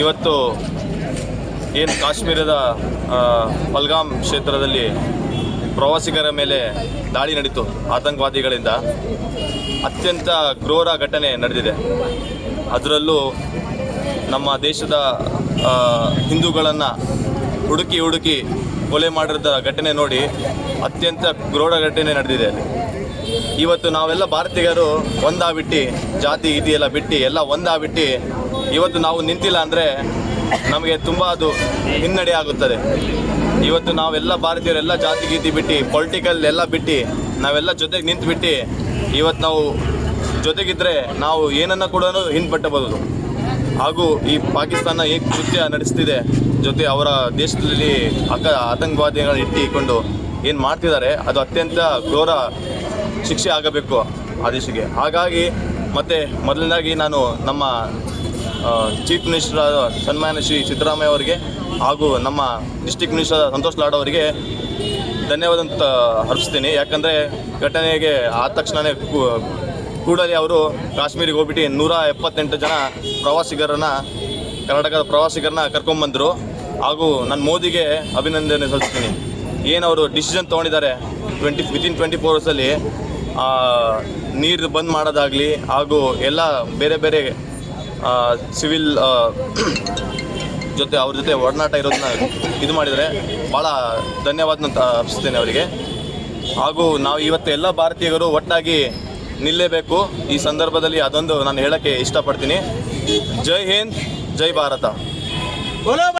ಇವತ್ತು ಏನು ಕಾಶ್ಮೀರದ ಪಲ್ಗಾಮ್ ಕ್ಷೇತ್ರದಲ್ಲಿ ಪ್ರವಾಸಿಗರ ಮೇಲೆ ದಾಳಿ ನಡೀತು ಆತಂಕವಾದಿಗಳಿಂದ. ಅತ್ಯಂತ ಘೋರ ಘಟನೆ ನಡೆದಿದೆ. ಅದರಲ್ಲೂ ನಮ್ಮ ದೇಶದ ಹಿಂದೂಗಳನ್ನು ಹುಡುಕಿ ಹುಡುಕಿ ಕೊಲೆ ಮಾಡಿದ ಘಟನೆ ನೋಡಿ ಅತ್ಯಂತ ಘೋರ ಘಟನೆ ನಡೆದಿದೆ. ಇವತ್ತು ನಾವೆಲ್ಲ ಭಾರತೀಯರು ಒಂದಾಗ್ಬಿಟ್ಟು ಜಾತಿ ಇದೆಯೆಲ್ಲ ಬಿಟ್ಟು ಎಲ್ಲ ಒಂದಾಗ್ಬಿಟ್ಟು ಇವತ್ತು ನಾವು ನಿಂತಿಲ್ಲ ಅಂದರೆ ನಮಗೆ ತುಂಬ ಅದು ಹಿನ್ನಡೆ ಆಗುತ್ತದೆ. ಇವತ್ತು ನಾವೆಲ್ಲ ಭಾರತೀಯರೆಲ್ಲ ಜಾತಿ, ಗೀತಿ ಬಿಟ್ಟು ಪೊಲಿಟಿಕಲ್ ಎಲ್ಲ ಬಿಟ್ಟು, ನಾವೆಲ್ಲ ಜೊತೆಗೆ ನಿಂತುಬಿಟ್ಟು ಇವತ್ತು ನಾವು ಜೊತೆಗಿದ್ದರೆ ನಾವು ಏನನ್ನು ಕೂಡ ಹಿಂಪಟ್ಟಬಹುದು. ಹಾಗೂ ಈ ಪಾಕಿಸ್ತಾನ ಏ ಕೃತ್ಯ ನಡೆಸ್ತಿದೆ. ಜೊತೆ ಅವರ ದೇಶದಲ್ಲಿ ಅಕ, ಆತಂಕವಾದಿಗಳನ್ನ ಇಟ್ಟಿಕೊಂಡು ಏನು ಮಾಡ್ತಿದ್ದಾರೆ, ಅದು ಅತ್ಯಂತ ಘೋರ ಶಿಕ್ಷೆ ಆಗಬೇಕು ಆ ದೇಶಕ್ಕೆ. ಹಾಗಾಗಿ ಮತ್ತು ಮೊದಲನೇದಾಗಿ ನಾನು ನಮ್ಮ ಚೀಫ್ ಮಿನಿಸ್ಟರ್ ಸನ್ಮಾನ್ಯ ಶ್ರೀ ಸಿದ್ದರಾಮಯ್ಯ ಅವರಿಗೆ ಹಾಗೂ ನಮ್ಮ ಡಿಸ್ಟಿಕ್ ಮಿನಿಸ್ಟರ್ ಸಂತೋಷ್ ಲಾಡ್ ಅವರಿಗೆ ಧನ್ಯವಾದ ಅಂತ ಅರ್ಪಿಸ್ತೀನಿ. ಯಾಕಂದರೆ ಘಟನೆಗೆ ಆದ ತಕ್ಷಣವೇ ಕೂಡಲೇ ಅವರು ಕಾಶ್ಮೀರಿಗೆ ಹೋಗ್ಬಿಟ್ಟು ನೂರ ಎಪ್ಪತ್ತೆಂಟು ಜನ ಪ್ರವಾಸಿಗರನ್ನ, ಕರ್ನಾಟಕದ ಪ್ರವಾಸಿಗರನ್ನ ಕರ್ಕೊಂಬಂದರು. ಹಾಗೂ ನಾನು ಮೋದಿಗೆ ಅಭಿನಂದನೆ ಸಲ್ಲಿಸ್ತೀನಿ. ಅವರು ಡಿಸಿಷನ್ ತೊಗೊಂಡಿದ್ದಾರೆ ಟ್ವೆಂಟಿ ವಿತಿನ್ ಟ್ವೆಂಟಿ ಫೋರ್ ಅವರ್ಸಲ್ಲಿ ನೀರು ಬಂದ್ ಮಾಡೋದಾಗಲಿ ಹಾಗೂ ಎಲ್ಲ ಬೇರೆ ಬೇರೆ ಸಿವಿಲ್ ಜೊತೆ ಅವ್ರ ಜೊತೆ ಒಡನಾಟ ಇರೋದನ್ನ ಇದು ಮಾಡಿದರೆ ಭಾಳ ಧನ್ಯವಾದ ಅರ್ಪಿಸ್ತೇನೆ ಅವರಿಗೆ. ಹಾಗೂ ನಾವು ಇವತ್ತು ಎಲ್ಲ ಭಾರತೀಯರು ಒಟ್ಟಾಗಿ ನಿಲ್ಲೇಬೇಕು. ಈ ಸಂದರ್ಭದಲ್ಲಿ ಅದೊಂದು ನಾನು ಹೇಳೋಕ್ಕೆ ಇಷ್ಟಪಡ್ತೀನಿ. ಜೈ ಹಿಂದ್, ಜೈ ಭಾರತ.